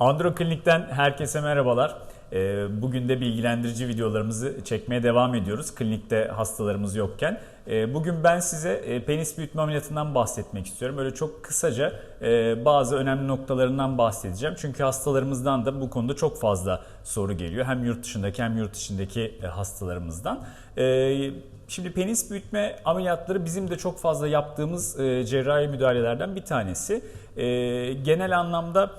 Andro Klinik'ten herkese merhabalar. Ee, Bugün de bilgilendirici videolarımızı çekmeye devam ediyoruz klinikte hastalarımız yokken. Ee, Bugün ben size e, penis büyütme ameliyatından bahsetmek istiyorum. Böyle çok kısaca e, bazı önemli noktalarından bahsedeceğim. Çünkü hastalarımızdan da bu konuda çok fazla soru geliyor. Hem yurt dışındaki hem yurt içindeki e, hastalarımızdan. Şimdi penis büyütme ameliyatları bizim de çok fazla yaptığımız cerrahi müdahalelerden bir tanesi. Genel anlamda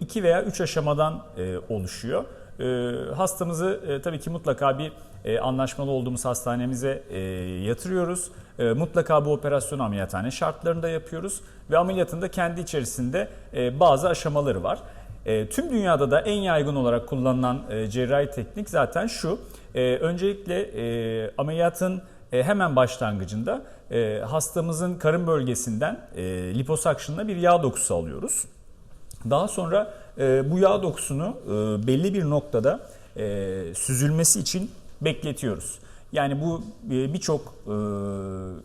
2 veya 3 aşamadan oluşuyor. Hastamızı tabii ki mutlaka bir anlaşmalı olduğumuz hastanemize e, yatırıyoruz. E, mutlaka bu operasyonu ameliyathane şartlarında yapıyoruz ve ameliyatın da kendi içerisinde e, bazı aşamaları var. E, tüm dünyada da en yaygın olarak kullanılan e, cerrahi teknik zaten şu. E, öncelikle e, ameliyatın e, hemen başlangıcında e, hastamızın karın bölgesinden e, liposakşınla bir yağ dokusu alıyoruz. Daha sonra e, bu yağ dokusunu e, belli bir noktada e, süzülmesi için bekletiyoruz. Yani bu e, birçok e,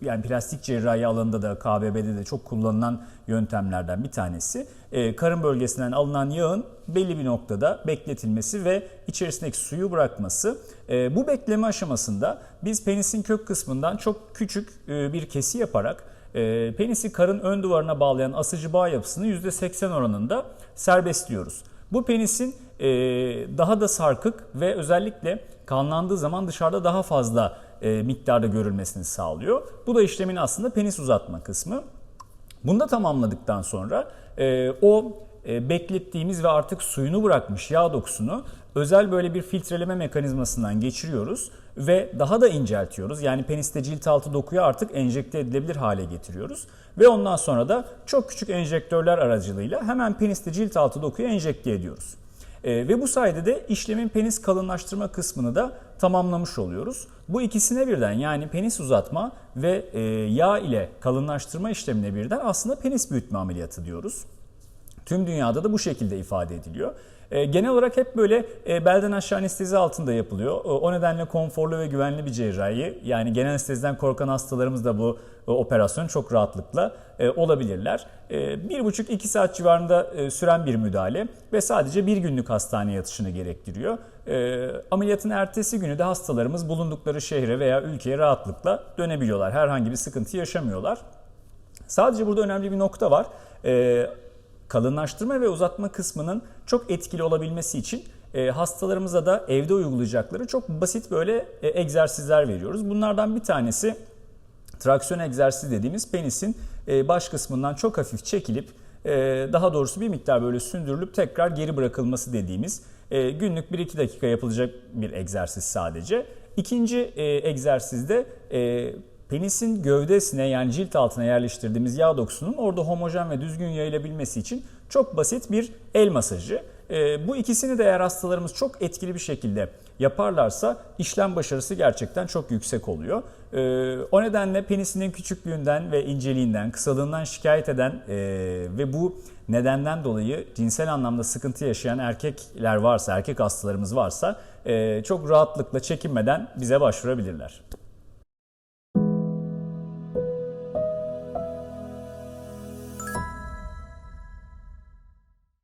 yani plastik cerrahi alanında da KBB'de de çok kullanılan yöntemlerden bir tanesi. E, karın bölgesinden alınan yağın belli bir noktada bekletilmesi ve içerisindeki suyu bırakması. Bu bekleme aşamasında biz penisin kök kısmından çok küçük bir kesi yaparak penisi karın ön duvarına bağlayan asıcı bağ yapısını %80 oranında serbestliyoruz. Bu penisin e, daha da sarkık ve özellikle kanlandığı zaman dışarıda daha fazla e, miktarda görülmesini sağlıyor. Bu da işlemin aslında penis uzatma kısmı. Bunu da tamamladıktan sonra e, o e, beklettiğimiz ve artık suyunu bırakmış yağ dokusunu özel böyle bir filtreleme mekanizmasından geçiriyoruz ve daha da inceltiyoruz. Yani peniste cilt altı dokuya artık enjekte edilebilir hale getiriyoruz. Ve ondan sonra da çok küçük enjektörler aracılığıyla hemen peniste cilt altı dokuya enjekte ediyoruz. E, ve bu sayede de işlemin penis kalınlaştırma kısmını da tamamlamış oluyoruz. Bu ikisine birden yani penis uzatma ve e, yağ ile kalınlaştırma işlemine birden aslında penis büyütme ameliyatı diyoruz. Tüm dünyada da bu şekilde ifade ediliyor. E, genel olarak hep böyle e, belden aşağı anestezi altında yapılıyor. O, o nedenle konforlu ve güvenli bir cerrahi. Yani genel anesteziden korkan hastalarımız da bu e, operasyonu çok rahatlıkla e, olabilirler. E, bir buçuk iki saat civarında e, süren bir müdahale ve sadece bir günlük hastane yatışını gerektiriyor. E, ameliyatın ertesi günü de hastalarımız bulundukları şehre veya ülkeye rahatlıkla dönebiliyorlar. Herhangi bir sıkıntı yaşamıyorlar. Sadece burada önemli bir nokta var. E, kalınlaştırma ve uzatma kısmının çok etkili olabilmesi için e, hastalarımıza da evde uygulayacakları çok basit böyle e, egzersizler veriyoruz. Bunlardan bir tanesi traksiyon egzersizi dediğimiz penisin e, baş kısmından çok hafif çekilip daha doğrusu bir miktar böyle sündürülüp tekrar geri bırakılması dediğimiz günlük 1-2 dakika yapılacak bir egzersiz sadece. İkinci egzersizde penisin gövdesine yani cilt altına yerleştirdiğimiz yağ dokusunun orada homojen ve düzgün yayılabilmesi için çok basit bir el masajı. E, bu ikisini de eğer hastalarımız çok etkili bir şekilde yaparlarsa işlem başarısı gerçekten çok yüksek oluyor. E, o nedenle penisinin küçüklüğünden ve inceliğinden, kısalığından şikayet eden e, ve bu nedenden dolayı cinsel anlamda sıkıntı yaşayan erkekler varsa, erkek hastalarımız varsa e, çok rahatlıkla çekinmeden bize başvurabilirler.